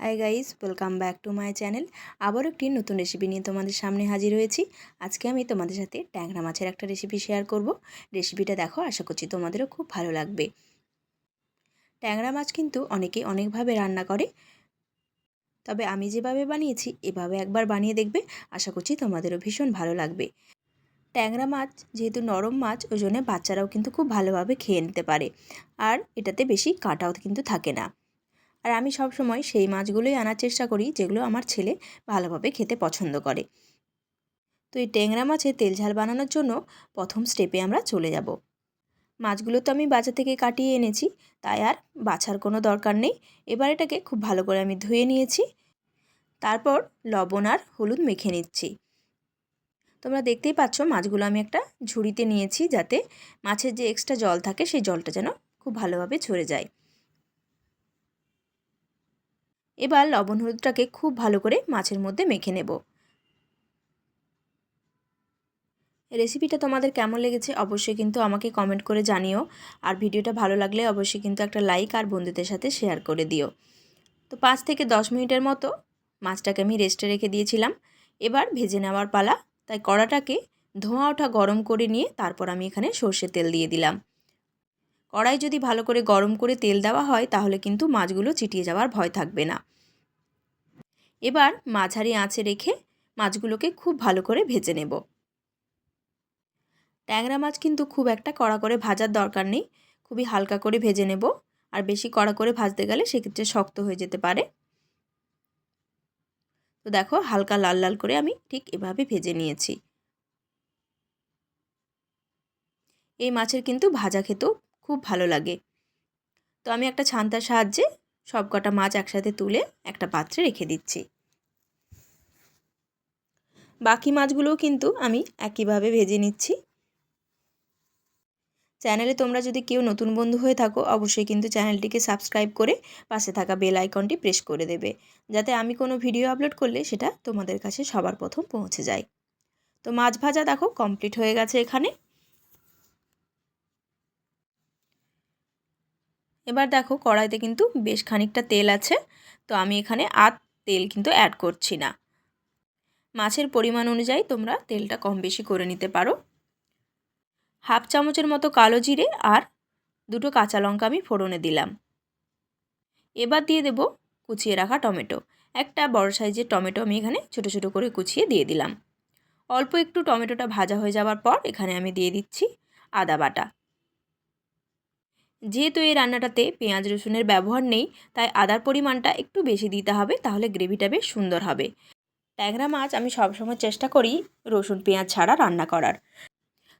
Hi guys welcome back to my channel আবার একটি নতুন রেসিপি নিয়ে তোমাদের সামনে হাজির হয়েছি। আজকে আমি তোমাদের সাথে ট্যাংরা মাছের একটা রেসিপি শেয়ার করব। রেসিপিটা দেখো, আশা করছি তোমাদেরও খুব ভালো লাগবে। ট্যাংরা মাছ কিন্তু অনেকে অনেকভাবে রান্না করে। তবে আমি যেভাবে বানিয়েছি, এভাবে একবার বানিয়ে দেখবে, আশা করছি তোমাদেরও ভীষণ ভালো লাগবে। ট্যাংরা মাছ যেহেতু নরম মাছ, ওই জন্য বাচ্চারাও কিন্তু খুব ভালোভাবে খেয়ে নিতে পারে। আর এটাতে বেশি কাঁটাও কিন্তু থাকে না। আর আমি সব সময় সেই মাছগুলোই আনার চেষ্টা করি, যেগুলো আমার ছেলে ভালোভাবে খেতে পছন্দ করে। তো এই ট্যাংরা মাছের তেল ঝাল বানানোর জন্য প্রথম স্টেপে আমরা চলে যাব। মাছগুলো তো আমি বাজার থেকে কাটিয়ে এনেছি, তাই আর বাছার কোনো দরকার নেই। এবার এটাকে খুব ভালো করে আমি ধুয়ে নিয়েছি। তারপর লবণ আর হলুদ মেখে নিচ্ছি। তোমরা দেখতেই পাচ্ছ মাছগুলো আমি একটা ঝুড়িতে নিয়েছি, যাতে মাছের যে এক্সট্রা জল থাকে, সেই জলটা যেন খুব ভালোভাবে ঝরে যায়। এবার লবণ হলুদটাকে খুব ভালো করে মাছের মধ্যে মেখে নেব। রেসিপিটা তোমাদের কেমন লেগেছে অবশ্যই কিন্তু আমাকে কমেন্ট করে জানিও। আর ভিডিওটা ভালো লাগলে অবশ্যই কিন্তু একটা লাইক আর বন্ধুদের সাথে শেয়ার করে দিও। তো পাঁচ থেকে দশ মিনিটের মতো মাছটাকে আমি রেস্টে রেখে দিয়েছিলাম। এবার ভেজে নেওয়ার পালা, তাই কড়াটাকে ধোঁয়া ওঠা গরম করে নিয়ে তারপর আমি এখানে সর্ষের তেল দিয়ে দিলাম। কড়াই যদি ভালো করে গরম করে তেল দেওয়া হয়, তাহলে কিন্তু মাছগুলো চিটিয়ে যাওয়ার ভয় থাকবে না। এবার মাঝারি আঁচে রেখে মাছগুলোকে খুব ভালো করে ভেজে নেব। ট্যাংরা মাছ কিন্তু খুব একটা কড়া করে ভাজার দরকার নেই, খুবই হালকা করে ভেজে নেব, আর বেশি কড়া করে ভাজতে গেলে সেক্ষেত্রে শক্ত হয়ে যেতে পারে। তো দেখো, হালকা লাল লাল করে আমি ঠিক এভাবে ভেজে নিয়েছি। এই মাছের কিন্তু ভাজা খেতেও খুব ভালো লাগে। তো আমি একটা ছান্তার সাহায্যে সব কটা মাছ একসাথে তুলে একটা পাত্রে রেখে দিচ্ছি। বাকি মাছগুলোও কিন্তু আমি একইভাবে ভেজে নিচ্ছি। চ্যানেলে তোমরা যদি কেউ নতুন বন্ধু হয়ে থাকো, অবশ্যই কিন্তু চ্যানেলটিকে সাবস্ক্রাইব করে পাশে থাকা বেল আইকনটি প্রেস করে দেবে। যাতে আমি কোনো ভিডিও আপলোড করলে সেটা তোমাদের কাছে সবার প্রথম পৌঁছে যায়। তো মাছ ভাজা দেখো, কমপ্লিট হয়ে গেছে এখানে। এবার দেখো কড়াইতে কিন্তু বেশ খানিকটা তেল আছে, তো আমি এখানে আর তেল কিন্তু অ্যাড করছি না। মাছের পরিমাণ অনুযায়ী তোমরা তেলটা কম বেশি করে নিতে পারো। হাফ চামচের মতো কালো জিরে আর দুটো কাঁচা লঙ্কা আমি ফোড়নে দিলাম। এবার দিয়ে দেব কুচিয়ে রাখা টমেটো। একটা বড় সাইজের টমেটো আমি এখানে ছোটো ছোটো করে কুচিয়ে দিয়ে দিলাম। অল্প একটু টমেটোটা ভাজা হয়ে যাওয়ার পর এখানে আমি দিয়ে দিচ্ছি আদা বাটা। যেহেতু এই রান্নাটাতে পেঁয়াজ রসুনের ব্যবহার নেই, তাই আদার পরিমাণটা একটু বেশি দিতে হবে, তাহলে গ্রেভিটা বেশ সুন্দর হবে। ট্যাংরা মাছ আমি সবসময় চেষ্টা করি রসুন পেঁয়াজ ছাড়া রান্না করার।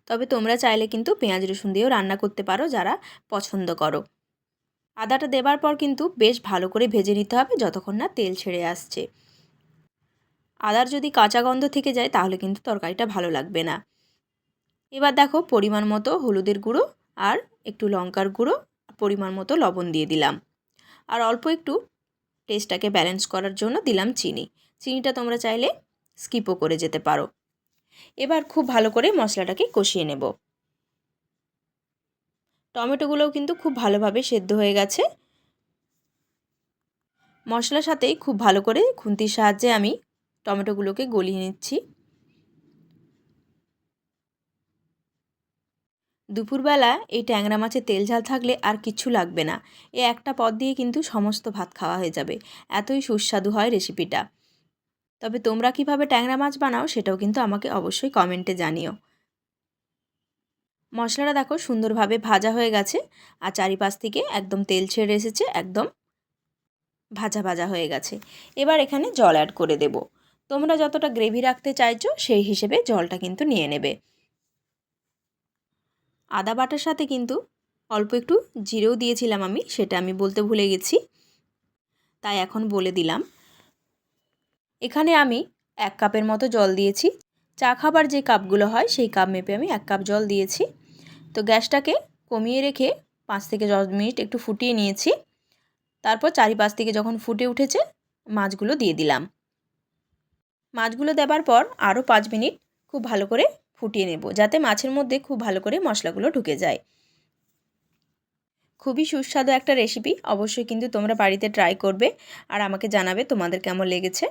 তবে তোমরা চাইলে কিন্তু পেঁয়াজ রসুন দিয়েও রান্না করতে পারো যারা পছন্দ করো। আদাটা দেবার পর কিন্তু বেশ ভালো করে ভেজে নিতে হবে যতক্ষণ না তেল ছেড়ে আসছে। আদার যদি কাঁচা গন্ধ থেকে যায়, তাহলে কিন্তু তরকারিটা ভালো লাগবে না। এবার দেখো পরিমাণ মতো হলুদের গুঁড়ো আর একটু লঙ্কার গুঁড়ো, পরিমাণ মতো লবণ দিয়ে দিলাম। আর অল্প একটু টেস্টটাকে ব্যালেন্স করার জন্য দিলাম চিনি। চিনিটা তোমরা চাইলে স্কিপও করে যেতে পারো। এবার খুব ভালো করে মশলাটাকে কষিয়ে নেব। টমেটোগুলোও কিন্তু খুব ভালোভাবে সেদ্ধ হয়ে গেছে। মশলার সাথেই খুব ভালো করে খুন্তির সাহায্যে আমি টমেটোগুলোকে গলিয়ে নিচ্ছি। দুপুরবেলা এই ট্যাংরা মাছের তেল ঝাল থাকলে আর কিছু লাগবে না। এ একটা পদ দিয়ে কিন্তু সমস্ত ভাত খাওয়া হয়ে যাবে। এতই সুস্বাদু হয় রেসিপিটা। তবে তোমরা কীভাবে ট্যাংরা মাছ বানাও সেটাও কিন্তু আমাকে অবশ্যই কমেন্টে জানিও। মশলাটা দেখো সুন্দরভাবে ভাজা হয়ে গেছে আর চারিপাশ থেকে একদম তেল ছেড়ে এসেছে, একদম ভাজা ভাজা হয়ে গেছে। এবার এখানে জল অ্যাড করে দেব। তোমরা যতটা গ্রেভি রাখতে চাইছো সেই হিসেবে জলটা কিন্তু নিয়ে নেবে। আদা বাটার সাথে কিন্তু অল্প একটু জিরেও দিয়েছিলাম আমি, সেটা আমি বলতে ভুলে গেছি। তাই এখন বলে দিলাম। এখানে আমি এক কাপের মতো জল দিয়েছি। চা খাবার যে কাপগুলো হয়, সেই কাপ মেপে আমি এক কাপ জল দিয়েছি। তো গ্যাসটাকে কমিয়ে রেখে পাঁচ থেকে দশ মিনিট একটু ফুটিয়ে নিয়েছি। তারপর চারিপাশ থেকে যখন ফুটে উঠেছে, মাছগুলো দিয়ে দিলাম। মাছগুলো দেবার পর আরও পাঁচ মিনিট খুব ভালো করে ফুটিয়ে নেব, যাতে মাছের মধ্যে খুব ভালো করে মশলাগুলো ঢুকে যায়। খুবই সুস্বাদু একটা রেসিপি অবশ্যই কিন্তু তোমরা বাড়িতে ট্রাই করবে আর আমাকে জানাবে তোমাদের কেমন লেগেছে।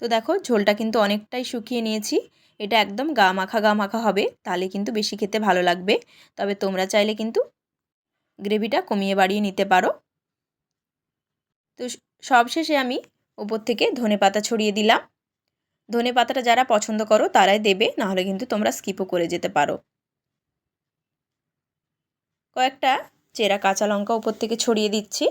তো দেখো, ঝোলটা কিন্তু অনেকটাই শুকিয়ে নিয়েছি, এটা একদম গা মাখা গা মাখা হবে, তাহলে কিন্তু বেশি খেতে ভালো লাগবে, তবে তোমরা চাইলে কিন্তু গ্রেভিটা কমিয়ে বাড়িয়ে নিতে পারো। তো সবশেষে আমি উপর থেকে ধনে পাতা ছড়িয়ে দিলাম। ধনে পাতাটা যারা পছন্দ করো, তারাই দেবে, নাহলে কিন্তু তোমরা স্কিপও করে যেতে পারো। কয়েকটা চেরা কাঁচা লঙ্কা উপর থেকে ছড়িয়ে দিচ্ছি।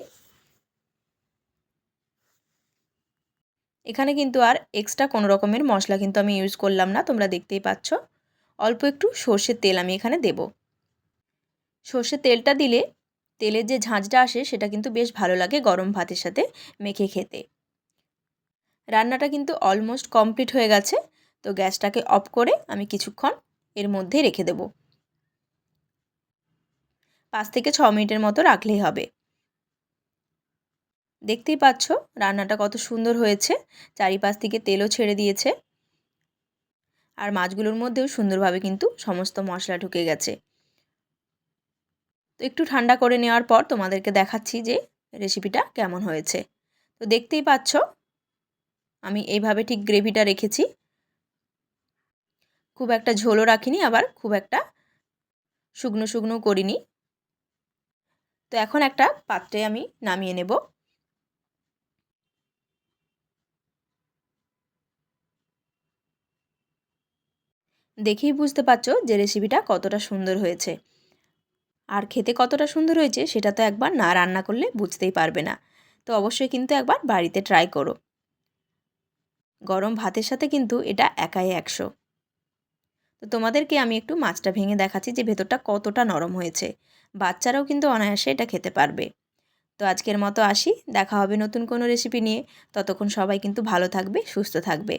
এখানে কিন্তু আর এক্সট্রা কোনো রকমের মশলা কিন্তু আমি ইউজ করলাম না, তোমরা দেখতেই পাচ্ছ। অল্প একটু সর্ষের তেল আমি এখানে দেব। সর্ষের তেলটা দিলে, তেলের যে ঝাঁঝটা আসে, সেটা কিন্তু বেশ ভালো লাগে গরম ভাতের সাথে মেখে খেতে। রান্নাটা কিন্তু অলমোস্ট কমপ্লিট হয়ে গেছে। তো গ্যাসটাকে অফ করে আমি কিছুক্ষণ এর মধ্যে রেখে দেব। পাঁচ থেকে ছ মিনিটের মতো রাখলেই হবে। দেখতেই পাচ্ছ রান্নাটা কত সুন্দর হয়েছে। চারিপাশ থেকে তেলও ছেড়ে দিয়েছে। আর মাছগুলোর মধ্যেও সুন্দরভাবে কিন্তু সমস্ত মশলা ঢুকে গেছে। তো একটু ঠান্ডা করে নেওয়ার পর তোমাদেরকে দেখাচ্ছি যে রেসিপিটা কেমন হয়েছে। তো দেখতেই পাচ্ছ আমি এইভাবে ঠিক গ্রেভিটা রেখেছি। খুব একটা ঝোলও রাখিনি, আবার খুব একটা শুকনো শুকনো করিনি। তো এখন একটা পাত্রে আমি নামিয়ে নেব। দেখেই বুঝতে পারছ যে রেসিপিটা কতটা সুন্দর হয়েছে। আর খেতে কতটা সুন্দর হয়েছে সেটা তো একবার না রান্না করলে বুঝতেই পারবে না। তো অবশ্যই কিন্তু একবার বাড়িতে ট্রাই করো। গরম ভাতের সাথে কিন্তু এটা একাই একশো। তো তোমাদেরকে আমি একটু মাছটা ভেঙে দেখাচ্ছি যে ভেতরটা কতটা নরম হয়েছে। বাচ্চারাও কিন্তু অনায়াসে এটা খেতে পারবে। তো আজকের মতো আসি, দেখা হবে নতুন কোনো রেসিপি নিয়ে। ততক্ষণ সবাই কিন্তু ভালো থাকবে, সুস্থ থাকবে।